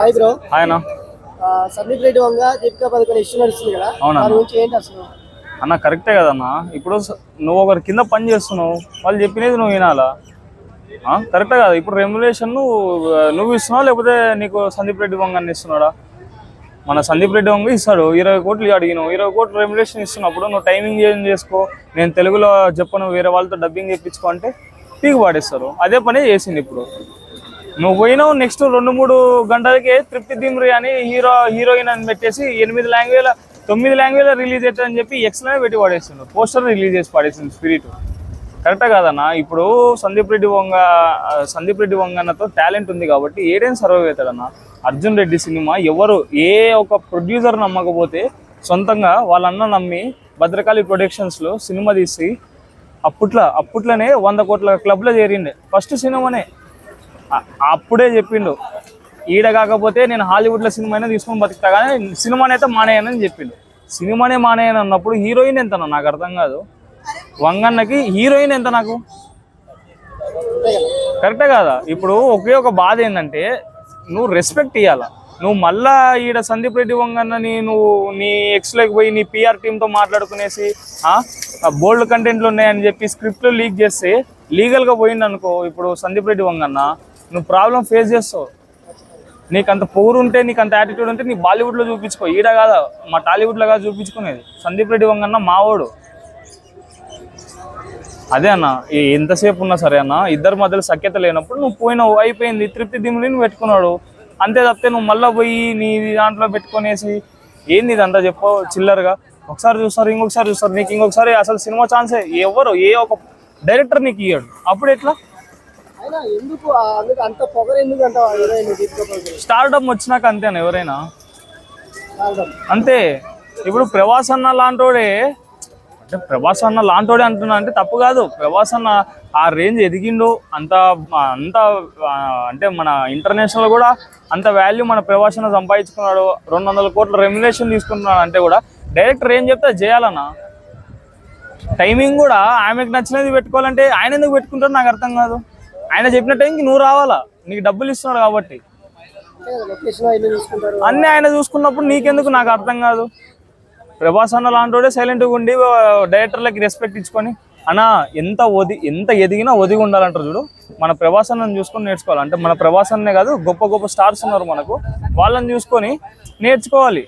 Hi bro ఆ, Sandeep Reddy Vanga Deepika Padukone issue నడుస్తుంది కదా. అవునా దాని గురించి ఏంటి అసలు? అన్న కరెక్టే కదన్నా ఇప్పుడు నువ్వు ఒకరి కింద పని చేస్తున్నావు. వాళ్ళు చెప్పినది నువ్వు వినాలా? కరెక్టే కదా. ఇప్పుడు రెమ్యులేషన్ నువ్వు ఇస్తున్నావు? లేకపోతే నీకు సందీప్ రెడ్డి వంగ అని ఇస్తున్నాడా? మన సందీప్ రెడ్డి వంగ ఇస్తాడు. ఇరవై కోట్లు అడిగినావు. ఇరవై కోట్లు రెమ్యులేషన్ ఇస్తున్నప్పుడు నువ్వు టైమింగ్ ఏం చేసుకో. నేను తెలుగులో చెప్పను వేరే వాళ్ళతో డబ్బింగ్ చేయించుకో అంటే పీకు పాడేస్తారు. అదే పని చేసింది ఇప్పుడు. నువ్వు పోయినావు నెక్స్ట్ రెండు మూడు గంటలకే తృప్తి దిమ్రి అని హీరో హీరోయిన్ అని పెట్టేసి ఎనిమిది లాంగ్వేజ్ తొమ్మిది లాంగ్వేజ్ రిలీజ్ అవుతుందని చెప్పి ఎక్స్లోనే పెట్టి పడేస్తుండు. పోస్టర్ రిలీజ్ చేసి పడేసింది స్పిరిట్ కరెక్టే కాదన్నా ఇప్పుడు సందీప్ రెడ్డి వంగ సందీప్ రెడ్డి వంగన్నతో టాలెంట్ ఉంది కాబట్టి ఏడేం సర్వైవ్ అవుతాడన్న? అర్జున్ రెడ్డి సినిమా ఎవరు ఏ ఒక ప్రొడ్యూసర్ నమ్మకపోతే సొంతంగా వాళ్ళన్న నమ్మి భద్రకాళి ప్రొడక్షన్స్లో సినిమా తీసి అప్పట్లో అప్పట్లోనే వంద కోట్ల క్లబ్లో చేరిండే. ఫస్ట్ సినిమానే. అప్పుడే చెప్పిండు. ఈడ కాకపోతే నేను హాలీవుడ్లో సినిమా అయినా తీసుకొని బతుకుతా కానీ సినిమాని అయితే మానేయనని చెప్పిండు. సినిమానే మానేయను అన్నప్పుడు హీరోయిన్ ఎంత నాకు అర్థం కాదు. వంగన్నకి హీరోయిన్ ఎంత నాకు? కరెక్టే కదా? ఇప్పుడు ఒకే ఒక బాధ ఏంటంటే నువ్వు రెస్పెక్ట్ ఇవ్వాల నువ్వు మళ్ళా ఈడ సందీప్ రెడ్డి వంగన్నని నువ్వు నీ ఎక్స్లోకి పోయి నీ పిఆర్ టీంతో మాట్లాడుకునేసి బోల్డ్ కంటెంట్లు ఉన్నాయని చెప్పి స్క్రిప్ట్లు లీక్ చేస్తే లీగల్గా పోయిందనుకో ఇప్పుడు సందీప్ రెడ్డి వంగన్న నువ్వు ప్రాబ్లం ఫేస్ చేస్తావు. నీకు అంత పొగురు ఉంటే నీకు అంత యాటిట్యూడ్ ఉంటే నీ బాలీవుడ్లో చూపించుకో. ఈడ కాదా మా టాలీవుడ్లో కాదు చూపించుకునేది. సందీప్ రెడ్డి వంగన్న మావోడు. అదే అన్న ఎంతసేపు ఉన్నా సరే అన్న ఇద్దరి మధ్యలో సఖ్యత లేనప్పుడు నువ్వు పోయినావు అయిపోయింది తృప్తి దిమ్ముని నువ్వు పెట్టుకున్నాడు. అంతే తప్పితే నువ్వు మళ్ళీ పోయి నీ దాంట్లో పెట్టుకునేసి ఏంది ఇదంతా చెప్పు చిల్లరగా. ఒకసారి చూస్తారు ఇంకొకసారి చూస్తారు. నీకు ఇంకొకసారి అసలు సినిమా ఛాన్సే ఎవరు ఏ ఒక డైరెక్టర్ నీకు ఇయ్యాడు. అప్పుడు ఎట్లా? స్టార్డమ్ వచ్చినాక అంతేనా ఎవరైనా? అంతే. ఇప్పుడు ప్రభాస్ అన్న లాంటోడే అంటే ప్రభాస్ అన్న లాంటోడే అంటున్నా అంటే తప్పు కాదు. ప్రభాస్ అన్న ఆ రేంజ్ ఎదిగిండు. అంత అంత అంటే మన ఇంటర్నేషనల్ కూడా అంత వాల్యూ మన ప్రభాస్ అన్న సంపాదించుకున్నాడు. రెండు వందల కోట్ల రెమ్యులేషన్ తీసుకున్నాడు అంటే కూడా డైరెక్టర్ ఏం చెప్తే చేయాలన్నా? టైమింగ్ కూడా ఆమెకు నచ్చినది పెట్టుకోవాలంటే ఆయన ఎందుకు పెట్టుకుంటాడు నాకు అర్థం కాదు. ఆయన చెప్పిన టైంకి నువ్వు రావాలా? నీకు డబ్బులు ఇస్తున్నాడు కాబట్టి. అన్ని ఆయన చూసుకున్నప్పుడు నీకెందుకు? నాకు అర్థం కాదు. ప్రభాస్ అన్న లాంటోడే సైలెంట్గా ఉండి డైరెక్టర్లకి రెస్పెక్ట్ ఇచ్చుకొని అన్న ఎంత ఒది ఎంత ఎదిగినా ఒదిగి ఉండాలంటారు చూడు. మన ప్రభాస్ అన్నని చూసుకొని నేర్చుకోవాలి. అంటే మన ప్రభాస్ అన్నే కాదు గొప్ప గొప్ప స్టార్స్ ఉన్నారు మనకు. వాళ్ళని చూసుకొని నేర్చుకోవాలి.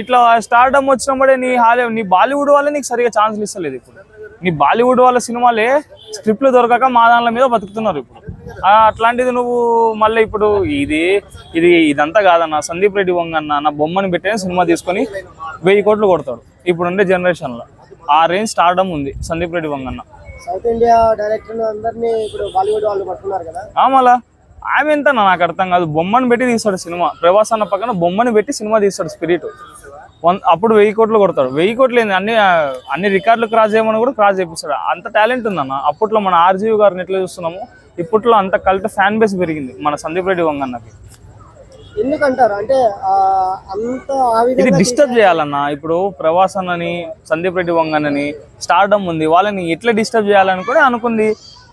ఇట్లా స్టార్డమ్ వచ్చినప్పుడే నీ హాలీ నీ బాలీవుడ్ వాళ్ళే నీకు సరిగా ఛాన్సులు ఇస్తలేదు ఇప్పుడు. నీ బాలీవుడ్ వాళ్ళ సినిమాలే స్క్రిప్ట్లు దొరకక మా దానిల మీద బతుకుతున్నారు ఇప్పుడు. అట్లాంటిది నువ్వు మళ్ళీ ఇప్పుడు ఇది ఇది ఇదంతా కాదన్న సందీప్ రెడ్డి వంగన్న నా బొమ్మని పెట్టే సినిమా తీసుకొని వెయ్యి కోట్లు కొడతాడు. ఇప్పుడు ఉండే జనరేషన్లో ఆ రేంజ్ స్టార్డమ్ ఉంది సందీప్ రెడ్డి వంగన్న. సౌత్ ఇండియా డైరెక్టర్ అందరినీ ఇప్పుడు బాలీవుడ్ వాళ్ళు పట్టుకున్నారు కదా. ఆ మళ్ళా? ఆమె ఎంత నాకు అర్థం కాదు. బొమ్మని పెట్టి తీస్తాడు సినిమా. ప్రభాస్ అన్న పక్కన బొమ్మని పెట్టి సినిమా తీస్తాడు స్పిరిట్. అప్పుడు వెయ్యి కోట్లు కొడతాడు. వెయ్యి కోట్లు ఏంది? అన్ని అన్ని రికార్డులు క్రాస్ చేయమని కూడా క్రాస్ చేపిస్తాడు. అంత టాలెంట్ ఉందన్న? అప్పట్లో మన ఆర్జీవి గారిని ఎట్లా చూస్తున్నాము? ఇప్పట్లో అంత కల్ట్ ఫ్యాన్ బేస్ పెరిగింది మన సందీప్ రెడ్డి వంగన్నకి. ఎందుకంటారు? అంటే అంత ఇది డిస్టర్బ్ చేయాలన్న ఇప్పుడు ప్రవాస్ అన్నని సందీప్ రెడ్డి వంగన్నని స్టార్డమ్ ఉంది వాళ్ళని ఎట్లా డిస్టర్బ్ చేయాలని కూడా అనుకుంది.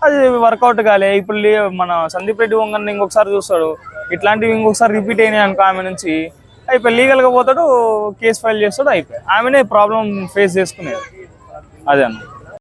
అది వర్కౌట్ కాలే ఇప్పుడు మన సందీప్ రెడ్డి వంగన్న ఇంకొకసారి చూస్తాడు. ఇట్లాంటివి ఇంకొకసారి రిపీట్ అయినాయి అనుకో ఆమె నుంచి. అయిపోయి లీగల్గా పోతాడు కేసు ఫైల్ చేస్తాడు అయిపోయి. ఆమెనే ప్రాబ్లం ఫేస్ చేసుకునేది. అదే అన్న.